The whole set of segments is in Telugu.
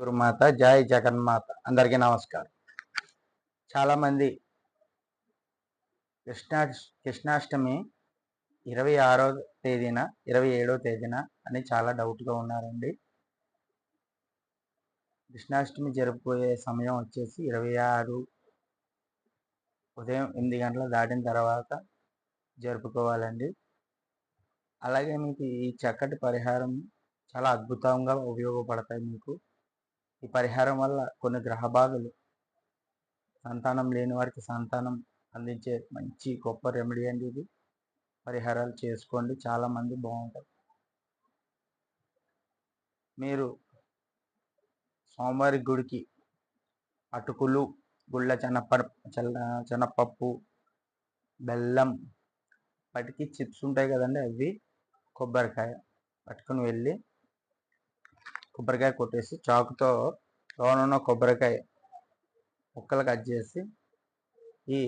గురుమాత జై జగన్మాత. అందరికీ నమస్కారం. చాలామంది కృష్ణా కృష్ణాష్టమి ఇరవై ఆరో తేదీన ఇరవై ఏడో తేదీన అని చాలా డౌట్గా ఉన్నారండి. కృష్ణాష్టమి జరుపుకోయే సమయం వచ్చేసి ఇరవై ఆరు ఉదయం ఎనిమిది గంటల దాటిన తర్వాత జరుపుకోవాలండి. అలాగే మీకు ఈ చక్కటి పరిహారం చాలా అద్భుతంగా ఉపయోగపడతాయి మీకు. ఈ పరిహారం వల్ల కొన్ని గ్రహ బాధలు సంతానం లేని వారికి సంతానం అందించే మంచి గొప్ప రెమెడీ అండి ఇది. పరిహారాలు చేసుకోండి చాలామంది బాగుంటారు. మీరు సోమవారి గుడికి అటుకులు గుళ్ళ చెనప్ప చెల్ల బెల్లం వాటికి చిప్స్ ఉంటాయి కదండి అవి కొబ్బరికాయ పట్టుకుని వెళ్ళి కొబ్బరికాయ కొట్టేసి చాకుతో లోన ఉన్న కొబ్బరికాయ ముక్కలు కట్ చేసి ఈ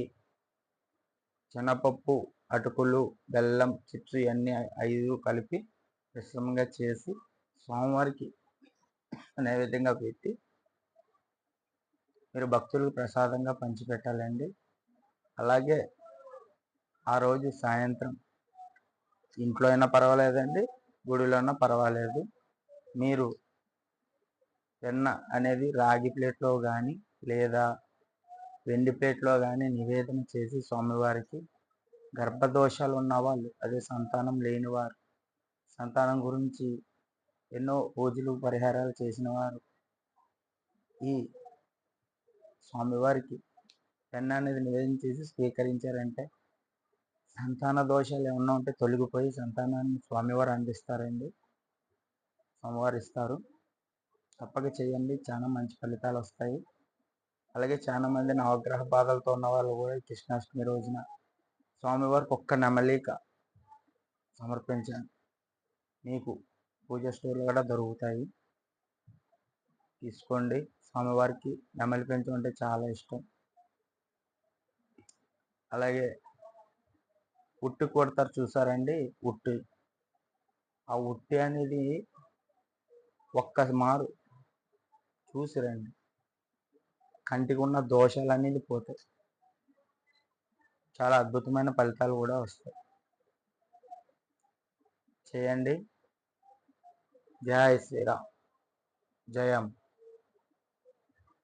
శనగపప్పు అటుకులు బెల్లం చిప్స్ ఇవన్నీ ఐదు కలిపి మిశ్రమంగా చేసి స్వామివారికి నైవేద్యంగా పెట్టి మీరు భక్తులకు ప్రసాదంగా పంచిపెట్టాలండి. అలాగే ఆ రోజు సాయంత్రం ఇంట్లో అయినా పర్వాలేదండి గుడిలో అయినా పర్వాలేదు. మీరు వెన్న అనేది రాగి ప్లేట్లో కానీ లేదా వెండి ప్లేట్లో కానీ నివేదన చేసి స్వామివారికి గర్భదోషాలు ఉన్నవాళ్ళు అదే సంతానం లేనివారు సంతానం గురించి ఎన్నో పూజలు పరిహారాలు చేసిన వారు ఈ స్వామివారికి పెన్న అనేది నివేదన చేసి స్వీకరించారంటే సంతాన దోషాలు ఏమన్నా ఉంటే తొలగిపోయి సంతానాన్ని స్వామివారు అందిస్తారండి. స్వామివారు ఇస్తారు. తప్పక చేయండి. చాలా మంచి ఫలితాలు వస్తాయి. అలాగే చాలా మంది నవగ్రహ బాధలతో ఉన్న వాళ్ళు కూడా కృష్ణాష్టమి రోజున స్వామివారికి ఒక్క నెమలిక సమర్పించండి. మీకు పూజ స్టోర్లు కూడా దొరుకుతాయి. తీసుకోండి. స్వామివారికి నెమలి పెంచడం అంటే చాలా ఇష్టం. అలాగే ఉట్టి కొడతారు చూసారండి? ఉట్టి. ఆ ఉట్టి అనేది ఒక్క మారు చూసి రండి కంటికి ఉన్న దోషాలు అనేది పోతాయి. చాలా అద్భుతమైన ఫలితాలు కూడా వస్తాయి. చేయండి. జయ శ్రీరామ్. జయం.